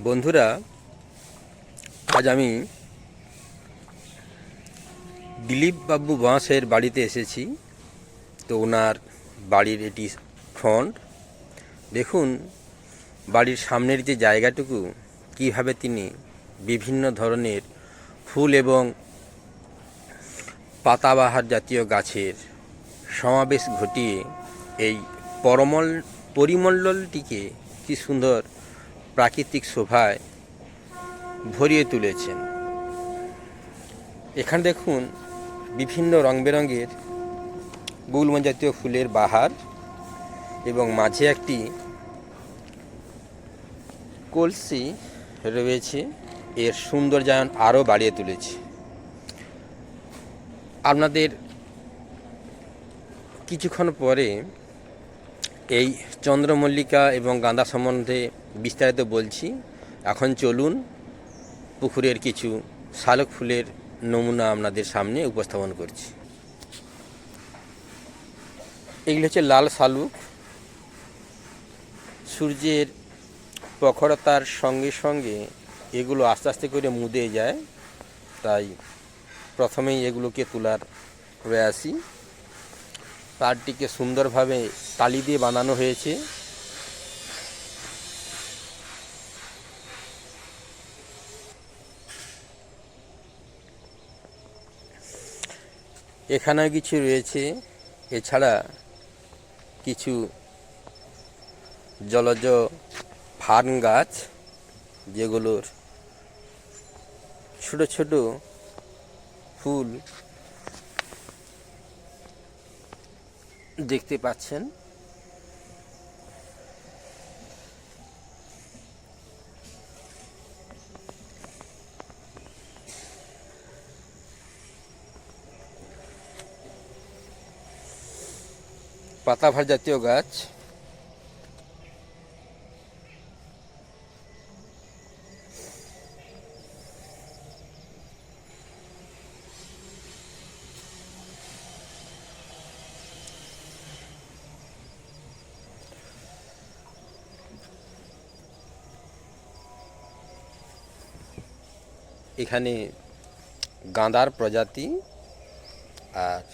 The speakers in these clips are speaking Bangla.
বন্ধুরা, আজ আমি দিলীপ বাবু বাঁশের বাড়িতে এসেছি। তো ওনার বাড়ির এটি ফ্রন্ট দেখুন, বাড়ির সামনের যে জায়গাটুকু, কীভাবে তিনি বিভিন্ন ধরনের ফুল এবং পাতাবাহার জাতীয় গাছের সমাবেশ ঘটিয়ে এই পরমল, পরিমণ্ডলটিকে কি সুন্দর প্রাকৃতিক শোভায় ভরিয়ে তুলেছেন। এখানে দেখুন বিভিন্ন রং বেরঙের গুলমন জাতীয় ফুলের বাহার এবং মাঝে একটি কলসি রয়েছে, এর সৌন্দর্যায়ন আরও বাড়িয়ে তুলেছে। আপনাদের কিছুক্ষণ পরে এই চন্দ্রমল্লিকা এবং গাঁদা সম্বন্ধে বিস্তারিত বলছি। এখন চলুন পুকুরের কিছু শালক ফুলের নমুনা আপনাদের সামনে উপস্থাপন করছি। এগুলি হচ্ছে লাল শালুক। সূর্যের প্রখরতার সঙ্গে সঙ্গে এগুলো আস্তে আস্তে করে মুদে যায়। তাই প্রথমেই এগুলোকে তোলার প্রয়াসী তারটিকে সুন্দরভাবে তালি দিয়ে বানানো হয়েছে। এখানেও কিছু রয়েছে। এছাড়া কিছু জলজ ফার্ন গাছ যেগুলোর ছোট ছোট ফুল দেখতে পাচ্ছেন। পাতাভার জাতীয় গাছ। এখানে গাঁদার প্রজাতি আর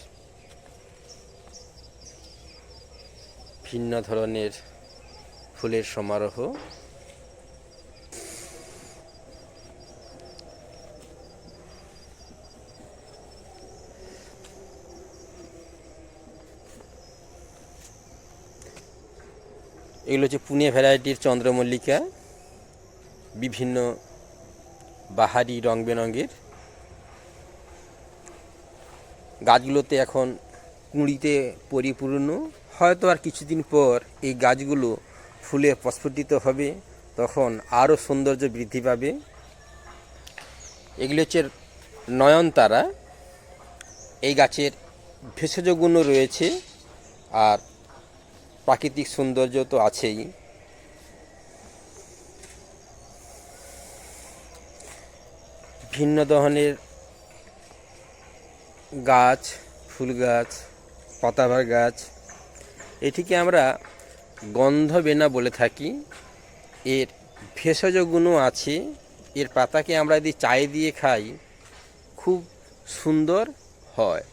ভিন্ন ধরনের ফুলের সমারোহ। এগুলো হচ্ছে পুনে ভ্যারাইটির চন্দ্রমল্লিকা, বিভিন্ন বাহারি রং বেরঙের। গাছগুলোতে এখন কুঁড়িতে পরিপূর্ণ। হয়তো আর কিছুদিন পর এই গাছগুলো ফুলে প্রস্ফুটিত হবে, তখন আরও সৌন্দর্য বৃদ্ধি পাবে। এগুলি হচ্ছে নয়নতারা। এই গাছের ভেষজ গুণও রয়েছে আর প্রাকৃতিক সৌন্দর্য তো আছেই। ভিন্ন ধরনের গাছ, ফুল গাছ পাতাবাহার গাছ। এটিকে আমরা গন্ধবেনা বলে থাকি। এর ভেষজ গুণও আছে। এর পাতাকে আমরা যদি চায়ে দিয়ে খাই, খুব সুন্দর হয়।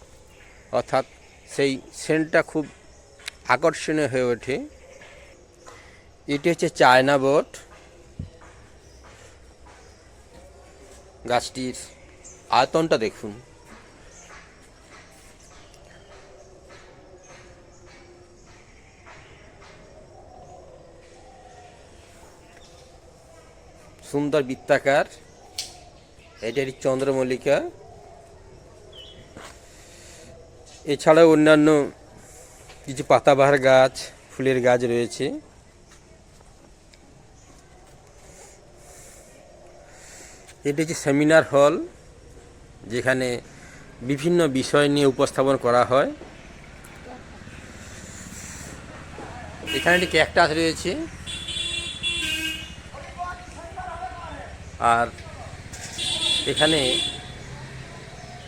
অর্থাৎ সেই সেন্টটা খুব আকর্ষণীয় হয়ে ওঠে। এটি হচ্ছে চায়না বট। গাছটির আয়তনটা দেখুন। সুন্দর বৃত্তাকার। এটারই চন্দ্রমল্লিকা। এছাড়াও অন্যান্য কিছু পাতাবাহার গাছ, ফুলের গাছ রয়েছে। এটি হচ্ছে সেমিনার হল, যেখানে বিভিন্ন বিষয় নিয়ে উপস্থাপন করা হয়। এখানে একটি ক্যাকটাস রয়েছে। আর এখানে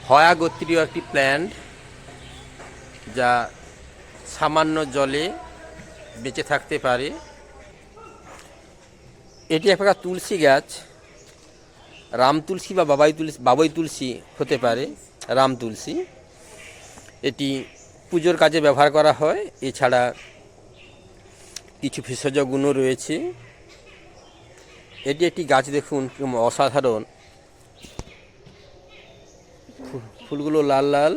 হয়া গোত্রীয় একটি প্ল্যান্ট যা সামান্য জলে বেঁচে থাকতে পারে। এটি এক প্রকার তুলসী গাছ। রাম তুলসী বা বাবাই তুলসী বাবই তুলসী হতে পারে, রাম তুলসী। এটি পুজোর কাজে ব্যবহার করা হয়। এছাড়া কিছু ভেষজ গুণও রয়েছে। এটি একটি গাছ দেখুন অসাধারণ। ফুলগুলো লাল লাল,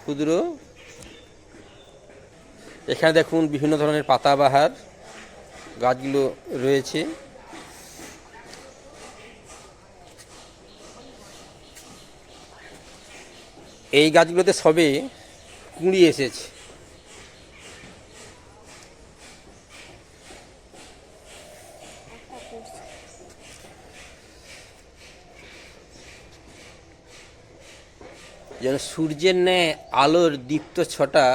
ক্ষুদ্র। এখানে দেখুন বিভিন্ন ধরনের পাতাবাহার গাছগুলো রয়েছে। এই গাছগুলোতে সবে কুঁড়ি এসেছে। যেন সূর্যের ন্যায় আলোর দীপ্ত ছটা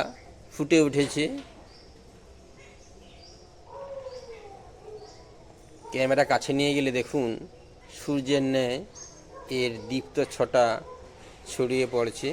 ফুটে উঠেছে। ক্যামেরা কাছে নিয়ে গেলে দেখুন, সূর্যের ন্যায় এর দীপ্ত ছটা ছড়িয়ে পড়ছে।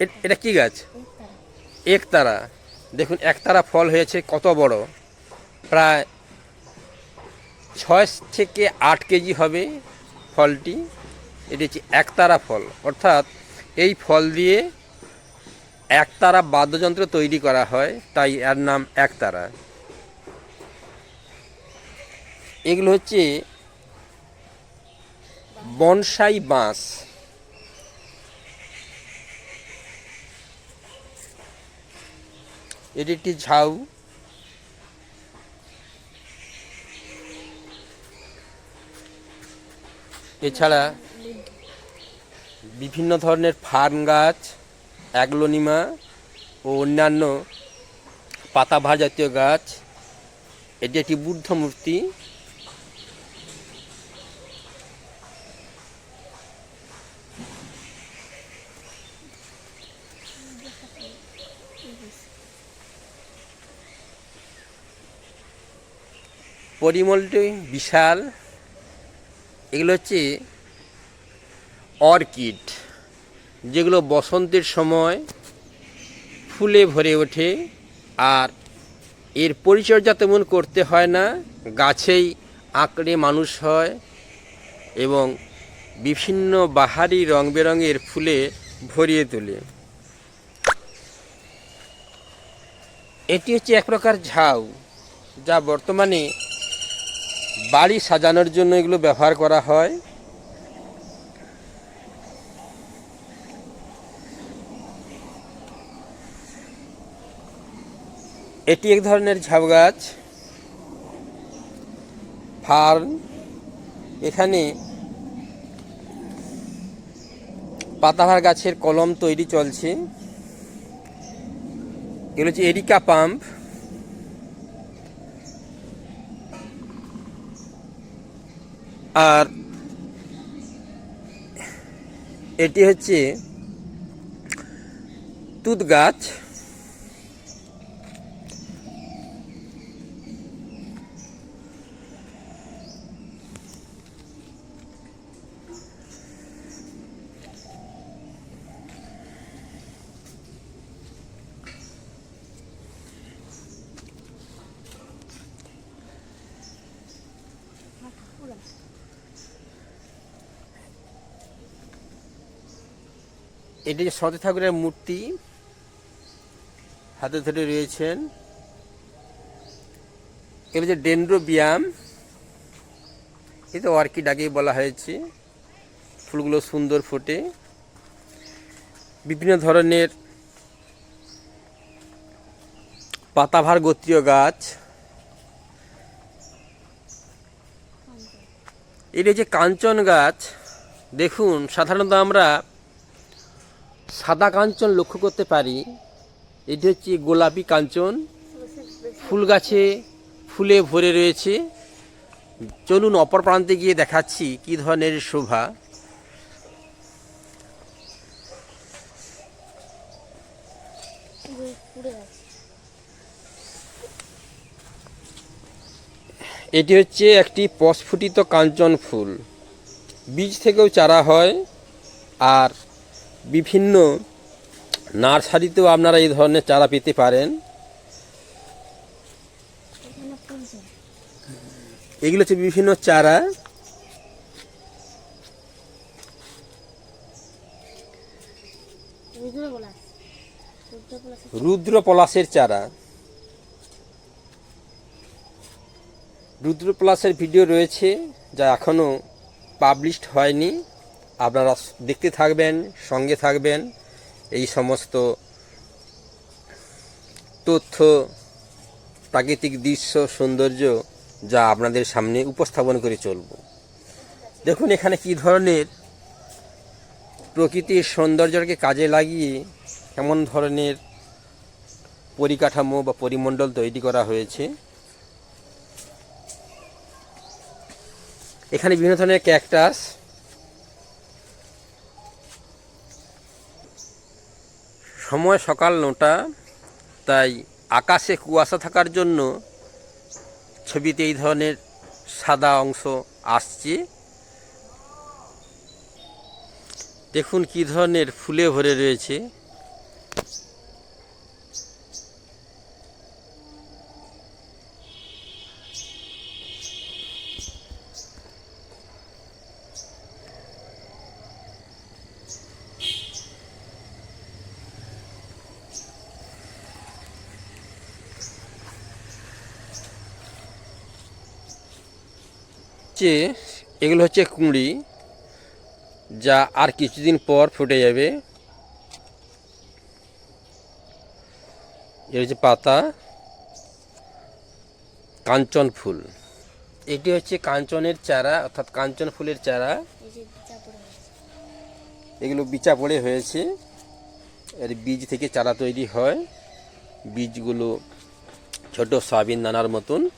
এটা কি গাছ? একতারা। দেখুন, একতারা ফল হয়েছে কত বড়। প্রায় ছয় থেকে আট কেজি হবে ফলটি। এটি হচ্ছে একতারা ফল। অর্থাৎ এই ফল দিয়ে একতারা বাদ্যযন্ত্র তৈরি করা হয়, তাই এর নাম একতারা। এগুলো হচ্ছে বনসাই বাঁশ। এটি একটি ঝাউ। এছাড়া বিভিন্ন ধরনের ফার্ন গাছ, অ্যাগলোনিমা ও অন্যান্য পাতাভা জাতীয় গাছ। এটি একটি বুদ্ধ মূর্তি পরিমলটি বিশাল, এগুলো হচ্ছে অর্কিড, যেগুলো বসন্তের সময় ফুলে ভরে ওঠে আর এর পরিচর্যা তেমন করতে হয় না, গাছেই আঁকড়ে মানুষ হয় এবং বিভিন্ন বাহারি রং বেরঙের ফুলে ভরিয়ে তোলে। এটি হচ্ছে এক প্রকার ঝাউ, যা বর্তমানে বাড়ি সাজানোর জন্য এগুলো ব্যবহার করা হয়। এটি এক ধরনের ঝাউ গাছ, ফার্ন, এখানে পাতাভার গাছের কলম তৈরি চলছে। এগুলো হচ্ছে এরিকা পাম্প। আর এটি হচ্ছে তুত গাছ। এটি সতী ঠাকুরের মূর্তি, হাতে ধরে রয়েছেন। এগুলো যে ডেন্ড্রোবিয়াম তো অর্কিড আগেই বলা হয়েছে। ফুলগুলো সুন্দর ফোটে। বিভিন্ন ধরনের পাতাভার গোত্রীয় গাছ। এটা যে কাঞ্চন গাছ। দেখুন, সাধারণত আমরা সাদা কাঞ্চন লক্ষ্য করতে পারি। এটি হচ্ছে গোলাপি কাঞ্চন। ফুল গাছে ফুলে ভরে রয়েছে। চলুন অপর প্রান্তে গিয়ে দেখাচ্ছি কি ধরনের শোভা। এটি হচ্ছে একটি প্রস্ফুটিত কাঞ্চন ফুল। বীজ থেকেও চারা হয়। আর বিভিন্ন নার্সারিতেও আপনারা এই ধরনের চারা পেতে পারেন। এগুলো হচ্ছে বিভিন্ন চারা। রুদ্র পলাশ রুদ্র পলাশ রুদ্র পলাশের চারা। রুদ্র পলাশের ভিডিও রয়েছে, যা এখনও পাবলিশড হয়নি। আপনারা দেখতে থাকবেন, সঙ্গে থাকবেন। এই সমস্ত তথ্য, প্রাকৃতিক দৃশ্য, সৌন্দর্য যা আপনাদের সামনে উপস্থাপন করে চলব। দেখুন এখানে কি ধরনের প্রকৃতির সৌন্দর্যকে কাজে লাগিয়ে এমন ধরনের পরিকাঠামো বা পরিমণ্ডল তৈরি করা হয়েছে। এখানে বিভিন্ন ধরনের ক্যাকটাস সময় সকাল নটা, তাই আকাশে কুয়াশা থাকার জন্য ছবিতে এই ধরনের সাদা অংশ আসছে। দেখুন কি ধরনের ফুলে ভরে রয়েছে। হচ্ছে, এগুলো হচ্ছে কুঁড়ি যা আর কিছুদিন পর ফুটে যাবে। এর হচ্ছে পাতা, কাঞ্চন ফুল। এটি হচ্ছে কাঞ্চনের চারা, অর্থাৎ কাঞ্চন ফুলের চারা। এগুলো বিচা পড়ে হয়েছে। এর বীজ থেকে চারা তৈরি হয়। বীজগুলো ছোট সয়াবিন দানার মতন।